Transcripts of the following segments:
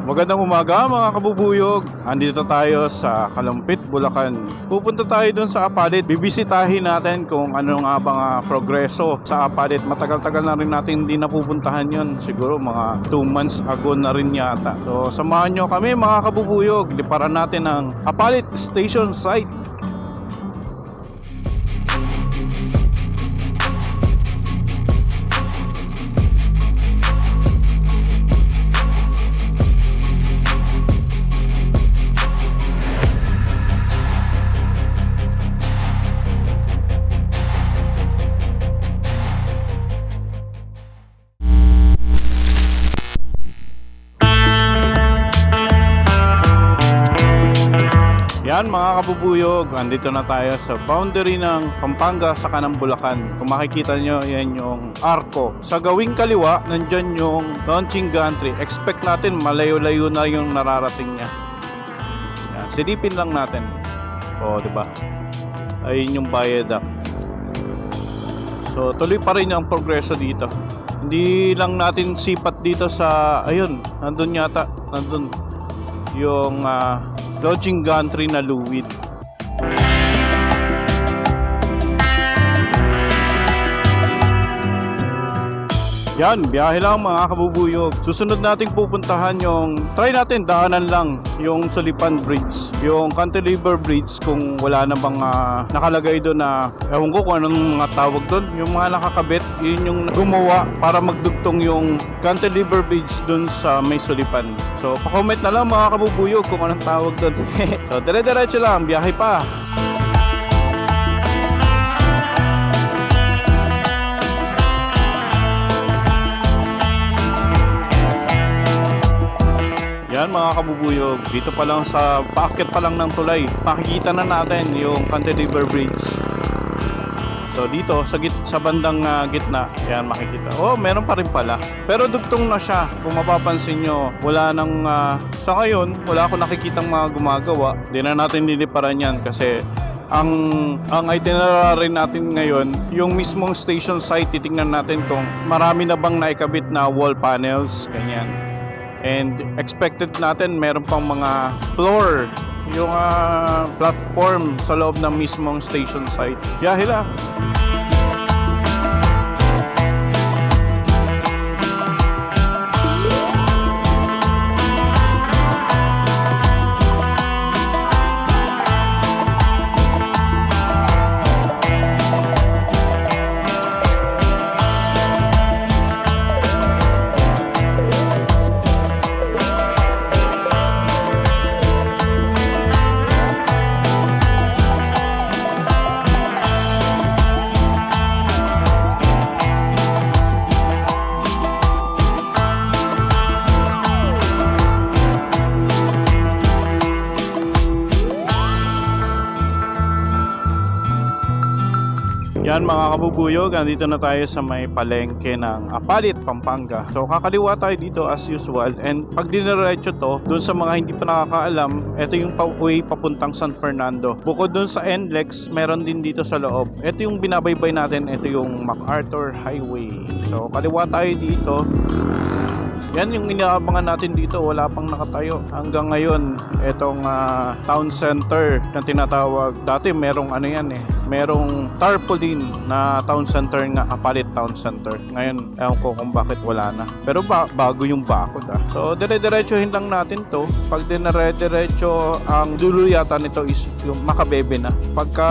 Magandang umaga mga kabubuyog. Andito tayo sa Kalumpit, Bulacan. Pupunta tayo dun sa Apalit. Bibisitahin natin kung ano nga ba progreso sa Apalit. Matagal-tagal na rin natin hindi napupuntahan yon. Siguro mga 2 months ago na rin yata. So samahan nyo kami mga kabubuyog. Liparan natin ang Apalit Station Site. Yan mga kabubuyog, andito na tayo sa boundary ng Pampanga sa kanang Bulacan. Kung makikita nyo, yan yung arko. Sa gawing kaliwa, nandyan yung launching gantry. Expect natin malayo-layo na yung nararating niya. Yan, silipin lang natin. O, di ba? Ayun yung viaduct. So, tuloy pa rin ang progreso dito. Hindi lang natin sipat dito sa, ayun, nandun yata, nandun yung ah, launching gantry na Luwid. Yan, biyahe lang mga kabubuyog. Susunod nating pupuntahan yung, try natin, daanan lang yung Sulipan Bridge. Yung Cantilever Bridge kung wala na bang ah, nakalagay doon na, ewan ko kung anong mga tawag doon. Yung mga nakakabit, yun yung gumawa para magdugtong yung Cantilever Bridge doon sa may Sulipan. So, pa-comment na lang mga kabubuyog kung anong tawag doon. so, dire-diretso lang, biyahe pa. Yan mga kabubuyog, dito pa lang sa paakit pa lang ng tulay, makikita na natin yung Cantilever Bridge. So dito sa git sa bandang ah, gitna, yan makikita. Oh, meron pa rin pala. Pero dugtong na siya. Kung mapapansin nyo, wala nang ah, sa ngayon, wala ako nakikitang mga gumagawa. Hindi na natin niliparan yan kasi ang ang itinerary natin ngayon, yung mismong station site, titingnan natin kung marami na bang naikabit na wall panels, ganyan. And expected natin meron pang mga floor yung ah, platform sa loob ng mismong station site. Biyahe lang. Yan mga kabubuyog, andito na tayo sa may palengke ng Apalit, Pampanga. So kakaliwa tayo dito as usual and pag diniretso to, dun sa mga hindi pa nakakaalam, ito yung way papuntang San Fernando. Bukod dun sa NLEX, meron din dito sa loob. Ito yung binabaybay natin, ito yung MacArthur Highway. So kaliwa tayo dito. Yan yung inaabangan natin dito, wala pang nakatayo. Hanggang ngayon, etong ah, town center na tinatawag. Dati merong ano yan eh, merong tarpaulin na town center nga, kapalit town center. Ngayon, ewan ko kung bakit wala na. Pero ba bago yung bakod ah. So, dire-diretsohin lang natin to. Pag dinire-diretso, ang dulo yata nito is yung makabebe na. Pagka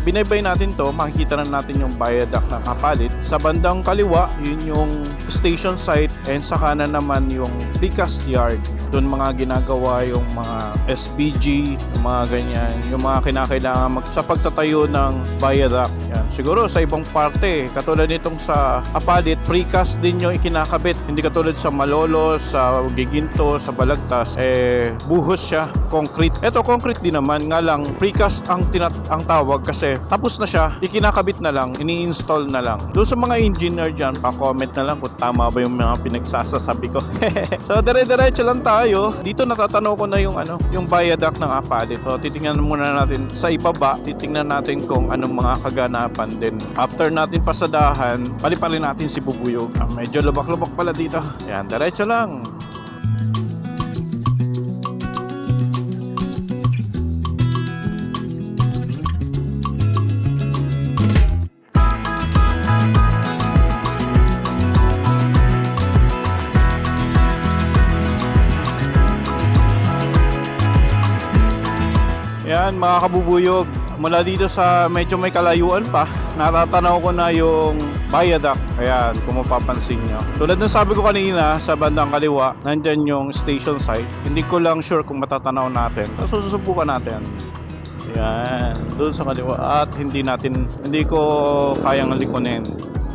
binaybay natin to, makikita na natin yung viaduct na kapalit. Sa bandang kaliwa, yun yung station site and sa kanan naman yung precast yard. Doon mga ginagawa yung mga SBG, yung mga ganyan, yung mga kinakailangan mag, sa pagtatayo ng viaduct. Yan. Siguro sa ibang parte, katulad nitong sa Apalit, precast din yung ikinakabit. Hindi katulad sa Malolo, sa Giginto, sa Balagtas, eh buhos siya, concrete. Ito concrete din naman, nga lang precast ang tinat ang tawag kasi tapos na siya, ikinakabit na lang, ini-install na lang. Doon sa mga engineer dyan, pa-comment na lang kung tama ba yung mga pinagsasasabi ko. so dire-diretso lang tayo. Dito natatanaw ko na yung ano, yung viaduct ng Apalit. So titingnan muna natin sa ibaba, titingnan natin kung anong mga kaganapan dahan din. After natin pasadahan, paliparin natin si Bubuyog. Ah, medyo lubak-lubak pala dito. Yan, diretso lang. Yan mga kabubuyog, mula dito sa medyo may kalayuan pa, natatanaw ko na yung viaduct. Ayan, kung mapapansin nyo. Tulad ng sabi ko kanina, sa bandang kaliwa, nandyan yung station site. Hindi ko lang sure kung matatanaw natin. So, susubukan natin. Yan, doon sa kaliwa at hindi natin, hindi ko kayang likunin.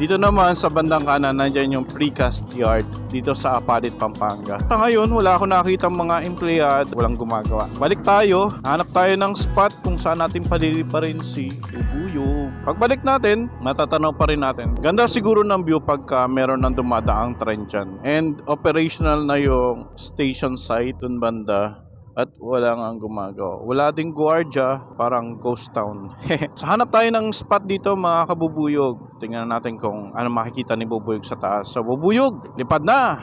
Dito naman sa bandang kanan, nandyan yung precast yard dito sa Apalit, Pampanga. Sa ngayon, wala ako nakita mga empleyad, walang gumagawa. Balik tayo, hanap tayo ng spot kung saan natin paliliparin si Ubuyog. Pagbalik natin, matatanaw pa rin natin. Ganda siguro ng view pagka meron ng dumadaang train dyan. And operational na yung station site dun banda at wala nga ang gumagawa. Wala ding gwardiya, parang ghost town. so hanap tayo ng spot dito mga kabubuyog. Tingnan natin kung ano makikita ni Bubuyog sa taas. So Bubuyog, lipad na!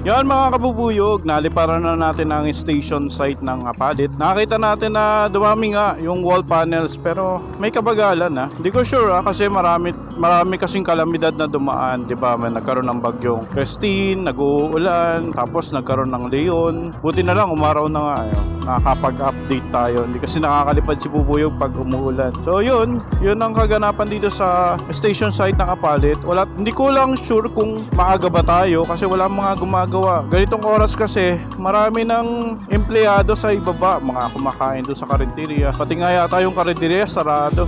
Yan mga kabubuyog, naliparan na natin ang station site ng Apalit. Nakita natin na dumami nga yung wall panels pero may kabagalan na. Hindi ko sure ah, kasi marami, marami kasing kalamidad na dumaan. Di ba? May nagkaroon ng bagyong Christine, nag-uulan, tapos nagkaroon ng Leon. Buti na lang, umaraw na nga. Ayun. Nakakapag-update tayo. Hindi kasi nakakalipad si Bubuyog pag umuulan. So yun, yun ang kaganapan dito sa station site ng Apalit. Wala, hindi ko lang sure kung maaga ba tayo kasi wala mga gumagawa. Ganitong oras kasi, marami ng empleyado sa ibaba, mga kumakain doon sa karinderya. Pati nga yata yung karinderya sarado.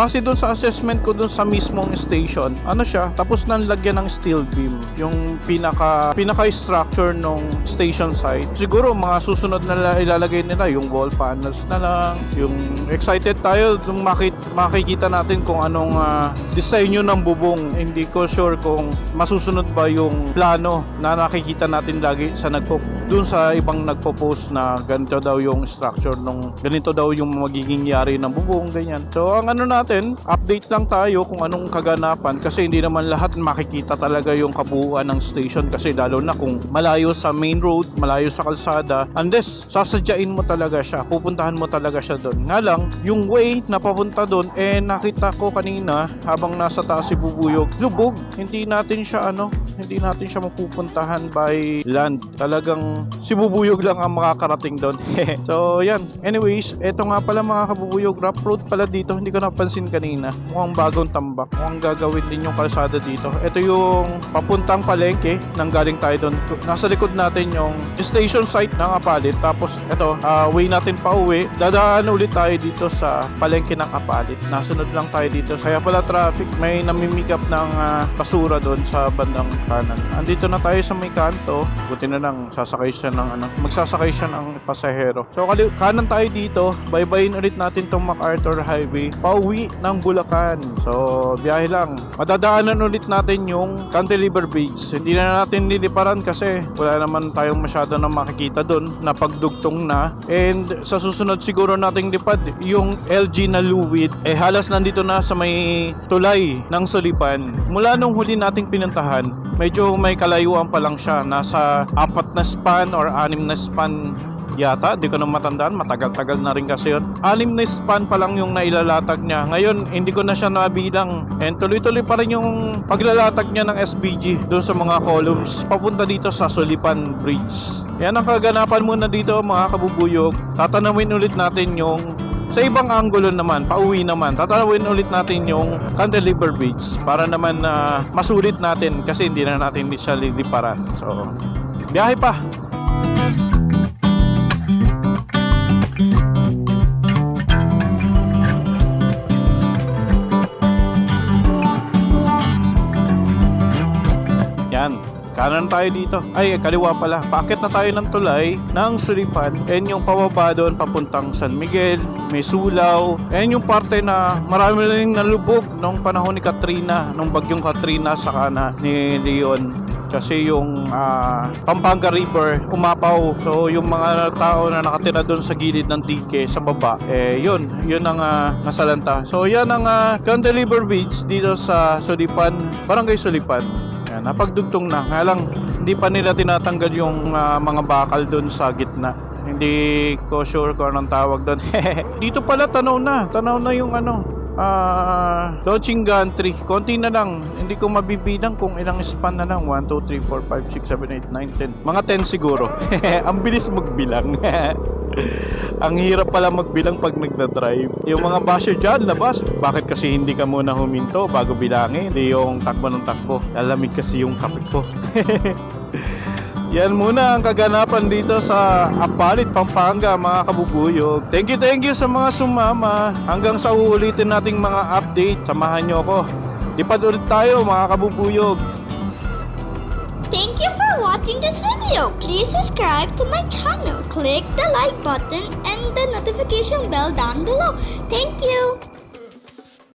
Base doon sa assessment ko doon sa mismong station, ano siya, tapos nang lagyan ng steel beam, yung pinaka pinaka structure nung station site. Siguro mga susunod na la- ilalagay nila yung wall panels na lang, yung excited tayo nung makit makikita natin kung anong ah, disenyo ng bubong. Hindi ko sure kung masusunod ba yung plano na nakikita natin lagi sa nagpo doon sa ibang nagpo-post na ganito daw yung structure nung ganito daw yung magiging yari ng bubong ganyan. So ang ano natin, update lang tayo kung anong kaganapan kasi hindi naman lahat makikita talaga yung kabuuan ng station kasi lalo na kung malayo sa main road, malayo sa kalsada, unless sasadyain mo talaga siya, pupuntahan mo talaga siya doon. Nga lang, yung way na papunta doon, eh nakita ko kanina habang nasa taas si Bubuyog, lubog. Hindi natin siya ano, hindi natin siya mapupuntahan by land. Talagang si Bubuyog lang ang makakarating doon. so, yan. Anyways, eto nga pala mga kabubuyog, rough road pala dito. Hindi ko napansin kanina. Mukhang bagong tambak. Mukhang gagawin din yung kalsada dito. Ito yung papuntang palengke nang galing tayo doon. Nasa likod natin yung station site ng Apalit. Tapos, eto, ah, way natin pa uwi. Dadaan ulit tayo dito sa palengke ng Apalit. Nasunod lang tayo dito. Kaya pala traffic. May namimigap ng ah, basura doon sa bandang kanan. Andito na tayo sa may kanto. Buti na lang, sasakay siya ng ano. Magsasakay siya ng pasahero. So, kali- kanan tayo dito. Baybayin ulit natin tong MacArthur Highway. Pauwi ng Bulacan. So, biyahe lang. Madadaanan ulit natin yung Cantilever Bridge. Hindi na natin niliparan kasi wala naman tayong masyado na makikita doon na pagdugtong na. And sa susunod siguro nating lipad, yung LG na Luwid, eh halos nandito na sa may tulay ng Sulipan. Mula nung huli nating pinuntahan, medyo may kalayuan pa lang siya. Nasa apat na span or anim na span yata, di ko na matandaan, matagal-tagal na rin kasi yun. Anim na span pa lang yung nailalatag niya. Ngayon, hindi ko na siya nabilang. And tuloy-tuloy pa rin yung paglalatag niya ng SBG doon sa mga columns papunta dito sa Sulipan Bridge. Yan ang kaganapan muna dito mga kabubuyog. Tatanawin ulit natin yung sa ibang anggulo naman, pauwi naman, tatalawin ulit natin yung Cantilever Bridge para naman na masulit natin kasi hindi na natin siya liliparan. So, biyahe pa! Kanan tayo dito. Ay, kaliwa pala. Paakit na tayo ng tulay ng Sulipan. And yung pababa doon papuntang San Miguel, may sulaw. And yung parte na marami rin nalubog nung panahon ni Katrina, nung bagyong Katrina sa kana ni Leon kasi yung ah, Pampanga River umapaw so yung mga tao na nakatira doon sa gilid ng dike sa baba eh yun yun ang ah, nasalanta so yan ang uh, Cantilever Beach dito sa Sulipan Barangay Sulipan yan, napagdugtong na. Nga lang hindi pa nila tinatanggal yung ah, mga bakal doon sa gitna. Hindi ko sure kung anong tawag doon dito pala tanaw na. Tanaw na yung ano Ah, launching gantry. Konti na lang. Hindi ko mabibilang kung ilang span na lang. 1, 2, 3, 4, 5, 6, 7, 8, 9, 10. Mga 10 siguro. Ang bilis magbilang. Ang hirap pala magbilang pag nagda-drive. Yung mga basher dyan, labas. Bakit kasi hindi ka muna huminto bago bilangin? Hindi yung takbo ng takbo. Lalamig kasi yung kapit ko. Yan muna ang kaganapan dito sa Apalit, Pampanga, mga kabubuyog. Thank you, thank you sa mga sumama. Hanggang sa uulitin nating mga update, samahan nyo ako. Lipad ulit tayo, mga kabubuyog. Thank you for watching this video. Please subscribe to my channel. Click the like button and the notification bell down below. Thank you.